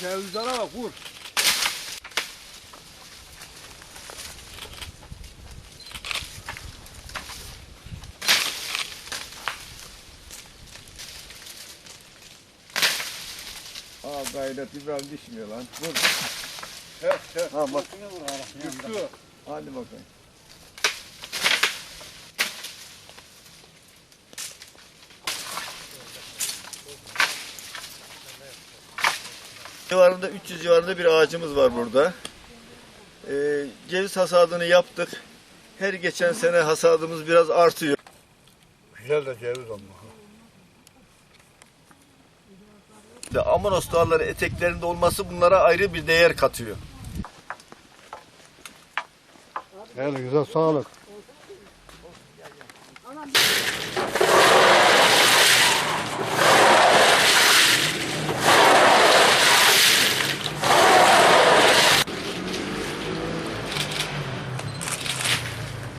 Cevizlere bak vur. Aa gayret İbrahim düşmüyor lan. Vur. He he. Ha bak. Düştü. Hadi bakayım. Civarında 300 civarında bir ağacımız var burada. Ee, ceviz hasadını yaptık. Her geçen sene hasadımız biraz artıyor. Güzel de ceviz ama. İşte Amonos dağları eteklerinde olması bunlara ayrı bir değer katıyor. Elinize sağlık.